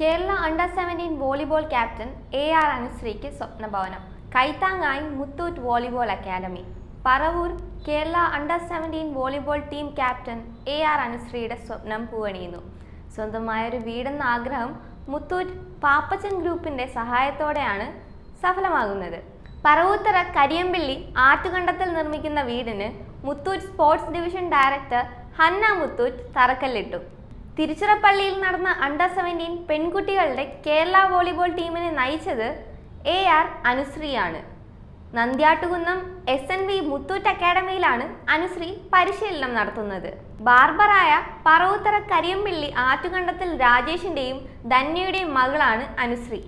Kerala under seventeen volleyball captain A R അനുശ്രീക്ക് സ്വപ്നഭവനം. കൈത്താങ്ങായി Muthoot volleyball academy Paravur Kerala under seventeen volleyball team captain A R അനുശ്രീയുടെ സ്വപ്നം പൂവണിയുന്നു. സ്വന്തമായൊരു വീടെന്ന ആഗ്രഹം മുത്തൂറ്റ് പാപ്പച്ചൻ ഗ്രൂപ്പിന്റെ സഹായത്തോടെയാണ് സഫലമാകുന്നത്. പറവൂത്തറ കരിയമ്പിള്ളി ആറ്റുകണ്ടത്തിൽ നിർമ്മിക്കുന്ന വീടിന് Muthoot sports division director Hanna Muthoot തറക്കല്ലിട്ടു. തിരുച്ചിറപ്പള്ളിയിൽ നടന്ന അണ്ടർ സെവന്റീൻ പെൺകുട്ടികളുടെ കേരള വോളിബോൾ ടീമിനെ നയിച്ചത് A R അനുശ്രീയാണ്. Nandyattukunnam S N V Muthoot അക്കാഡമിയിലാണ് Anusree പരിശീലനം നടത്തുന്നത്. ബാർബറായ പറവുത്തറ കരിയമ്പിള്ളി ആറ്റുകണ്ടത്തിൽ രാജേഷിന്റെയും ധന്യയുടെയും മകളാണ് അനുശ്രീ.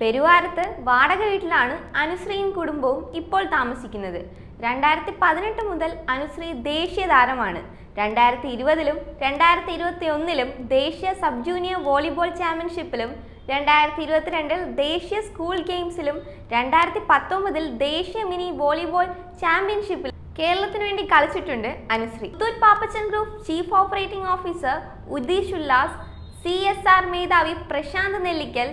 പെരുവാരത്ത് വാടക വീട്ടിലാണ് അനുശ്രീയും കുടുംബവും ഇപ്പോൾ താമസിക്കുന്നത്. രണ്ടായിരത്തി പതിനെട്ട് മുതൽ അനുശ്രീ ദേശീയ താരമാണ്. രണ്ടായിരത്തി ഇരുപതിലും രണ്ടായിരത്തി ഇരുപത്തി ഒന്നിലും ദേശീയ സബ് ജൂനിയർ വോളിബോൾ ചാമ്പ്യൻഷിപ്പിലും രണ്ടായിരത്തി ഇരുപത്തിരണ്ടിൽ ദേശീയ സ്കൂൾ ഗെയിംസിലും രണ്ടായിരത്തി പത്തൊമ്പതിൽ ദേശീയ മിനി വോളിബോൾ ചാമ്പ്യൻഷിപ്പിൽ കേരളത്തിന് വേണ്ടി കളിച്ചിട്ടുണ്ട് Anusree. Muthoot Pappachan group chief operating officer Udeesh Ullas C S R മേധാവി Prasanth Nellikkal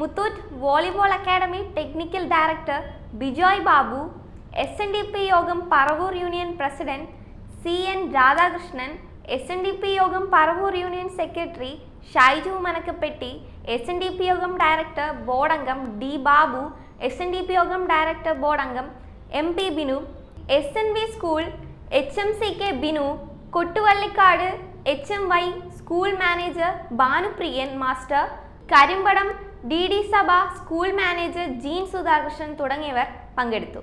Muthoot volleyball academy technical director Bijoy Babu S N D P Yogam Paravur union president C N Radhakrishnan S N D P Yogam Paravur union secretary Shaiju Manakkappetty S N D P Yogam director board അംഗം D Babu S N D P Yogam director board അംഗം M P Binu S N V school H M C K Binu Kottuvallikkad H M Y school manager Bhanupriyan master Karimpadam D D Sabha school manager Jeen Sudhakrishnan തുടങ്ങിയവർ പങ്കെടുത്തു.